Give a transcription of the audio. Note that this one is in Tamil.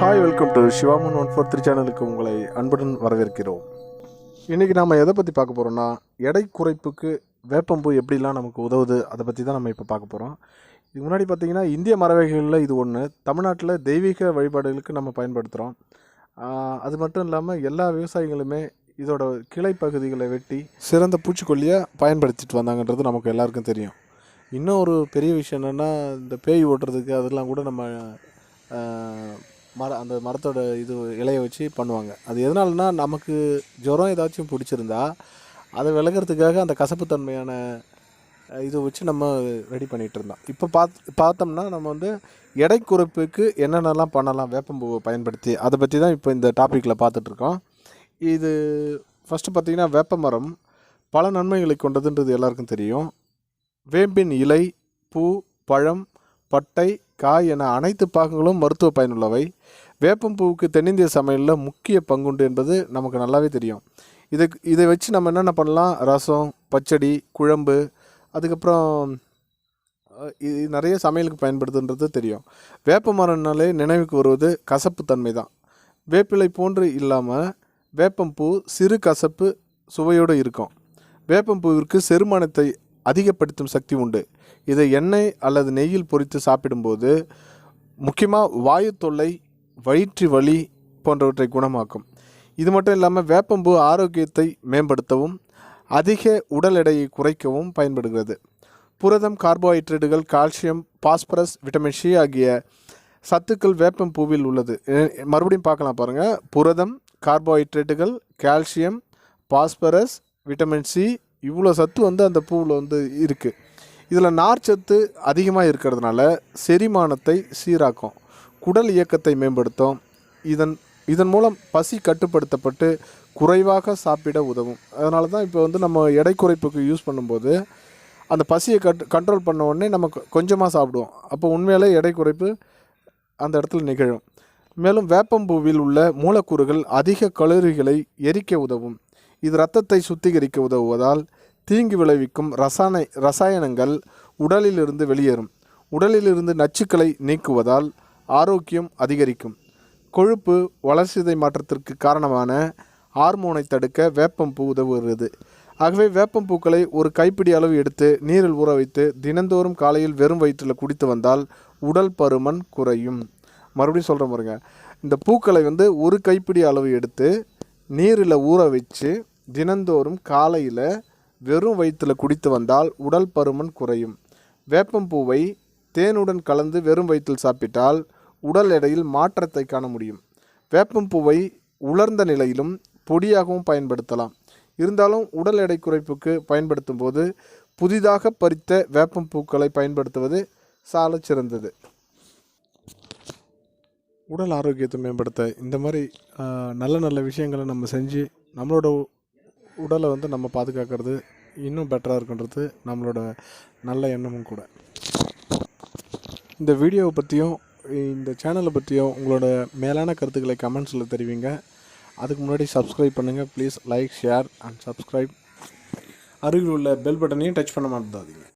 Hi welcome to Sivaman one four three சேனலுக்கு உங்களை அன்புடன் வரவேற்கிறோம். இன்றைக்கி நாம் எதை பற்றி பார்க்க போகிறோம்னா எடை குறைப்புக்கு வேப்பம்பூ எப்படிலாம் நமக்கு உதவுது அதை பற்றி தான் நம்ம இப்போ பார்க்க போகிறோம் இதுக்கு முன்னாடி பார்த்தீங்கன்னா இந்திய மரவகைகளில் இது ஒன்று தமிழ்நாட்டில் தெய்வீக வழிபாடுகளுக்கு நம்ம பயன்படுத்துகிறோம் அது மட்டும் இல்லாமல் எல்லா விவசாயிகளுமே இதோட கிளை பகுதிகளை வெட்டி சிறந்த பூச்சிக்கொல்லியாக பயன்படுத்திட்டு வந்தாங்கன்றது நமக்கு எல்லாருக்கும் தெரியும். இன்னும் ஒரு பெரிய விஷயம் என்னென்னா இந்த பேய் ஓட்டுறதுக்கு அதெல்லாம் கூட நம்ம மர அந்த மரத்தோட இது இலையை வச்சு பண்ணுவாங்க. அது எதனாலனா நமக்கு ஜுரம் ஏதாச்சும் பிடிச்சிருந்தா அதை விலகிறதுக்காக அந்த கசப்புத்தன்மையான இதை வச்சு நம்ம ரெடி பண்ணிகிட்டு இருந்தோம். இப்போ பாத் பார்த்தோம்னா நம்ம வந்து எடை குறைப்புக்கு என்னென்னலாம் பண்ணலாம் வேப்பம்பூவை பயன்படுத்தி அதை பற்றி தான் இப்போ இந்த டாப்பிக்கில் பார்த்துட்ருக்கோம் இது ஃபஸ்ட்டு பார்த்திங்கன்னா வேப்ப மரம் பல நன்மைகளை கொண்டதுன்றது எல்லாருக்கும் தெரியும். வேம்பின் இலை பூ பழம் பட்டை காய் என அனைத்து பாகங்களும் மருத்துவ பயனுள்ளவை. வேப்பம்பூவுக்கு தென்னிந்திய சமையலில் முக்கிய பங்குண்டு என்பது நமக்கு நல்லாவே தெரியும். இதை இதை வச்சு நம்ம என்னென்ன பண்ணலாம்? ரசம் பச்சடி குழம்பு அதுக்கப்புறம் இது நிறைய சமையலுக்கு பயன்படுதுன்றது தெரியும். வேப்ப மரம்னாலே நினைவுக்கு வருவது கசப்பு தன்மை தான். வேப்பிலை போன்று இல்லாமல் வேப்பம்பூ சிறு கசப்பு சுவையோடு இருக்கும். வேப்பம்பூவிற்கு செருமானத்தை அதிகப்படுத்தும் சக்தி உண்டு. இதை எண்ணெய் அல்லது நெய்யில் பொரித்து சாப்பிடும்போது முக்கியமாக வாயு தொல்லை வயிற்று வலி போன்றவற்றை குணமாக்கும். இது மட்டும் இல்லாமல் வேப்பம்பூ ஆரோக்கியத்தை மேம்படுத்தவும் அதிக உடல் எடையை குறைக்கவும் பயன்படுகிறது. புரதம் கார்போஹைட்ரேட்டுகள் கால்சியம் பாஸ்பரஸ் விட்டமின் சி ஆகிய சத்துக்கள் வேப்பம் பூவில் உள்ளது. மறுபடியும் பார்க்கலாம் பாருங்கள் புரதம் கார்போஹைட்ரேட்டுகள் கால்சியம் பாஸ்பரஸ் விட்டமின் சி இவ்வளோ சத்து வந்து அந்த பூவில் வந்து இருக்குது இதில் நார்ச்சத்து அதிகமாக இருக்கிறதுனால செரிமானத்தை சீராக்கும். குடல் இயக்கத்தை மேம்படுத்தும். இதன் இதன் மூலம் பசி கட்டுப்படுத்தப்பட்டு குறைவாக சாப்பிட உதவும். அதனால தான் இப்போ வந்து நம்ம எடை குறைப்புக்கு யூஸ் பண்ணும்போது அந்த பசியை கட் கண்ட்ரோல் பண்ண உடனே நம்ம கொஞ்சமாக சாப்பிடுவோம். அப்போ உண்மையிலே எடை குறைப்பு அந்த இடத்துல நிகழும். மேலும் வேப்பம்பூவில் உள்ள மூலக்கூறுகள் அதிக கலோரிகளை எரிக்க உதவும். இது இரத்தத்தை சுத்திகரிக்க உதவுவதால் தீங்கு விளைவிக்கும் ரசாயன ரசாயனங்கள் உடலிலிருந்து வெளியேறும். உடலிலிருந்து நச்சுக்களை நீக்குவதால் ஆரோக்கியம் அதிகரிக்கும். கொழுப்பு வளர்சிதை மாற்றத்திற்கு காரணமான ஹார்மோனை தடுக்க வேப்பம்பூ உதவுகிறது. ஆகவே வேப்பம்பூக்களை ஒரு கைப்பிடி அளவு எடுத்து நீரில் ஊற வைத்து தினந்தோறும் காலையில் வெறும் வயிற்றில் குடித்து வந்தால் உடல் பருமன் குறையும். மறுபடியும் சொல்கிற பாருங்க. இந்த பூக்களை வந்து ஒரு கைப்பிடி அளவு எடுத்து நீரில் ஊற வச்சு தினந்தோறும் காலையில் வெறும் வயிற்றில் குடித்து வந்தால் உடல் பருமன் குறையும். வேப்பம்பூவை தேனுடன் கலந்து வெறும் வயிற்றில் சாப்பிட்டால் உடல் எடையில் மாற்றத்தை காண முடியும். வேப்பம்பூவை உலர்ந்த நிலையிலும் பொடியாகவும் பயன்படுத்தலாம். இருந்தாலும் உடல் எடை குறைப்புக்கு பயன்படுத்தும் போது புதிதாக பறித்த வேப்பம்பூக்களை பயன்படுத்துவது சால சிறந்தது உடல் ஆரோக்கியத்தை மேம்படுத்த இந்த மாதிரி நல்ல நல்ல விஷயங்களை நம்ம செஞ்சு நம்மளோட உடலை வந்து நம்ம பாதுகாக்கிறது இன்னும் பெட்டராக இருக்குன்றது நம்மளோட நல்ல எண்ணமும் கூட. இந்த வீடியோவை பற்றியும் இந்த சேனலை பற்றியும் உங்களோட மேலான கருத்துக்களை கமெண்ட்ஸில் தெரிவிங்க. அதுக்கு முன்னாடி சப்ஸ்கிரைப் பண்ணுங்கள் please like share and subscribe அருகில் உள்ள பெல் பட்டனையும் டச் பண்ண மாட்டாதீங்க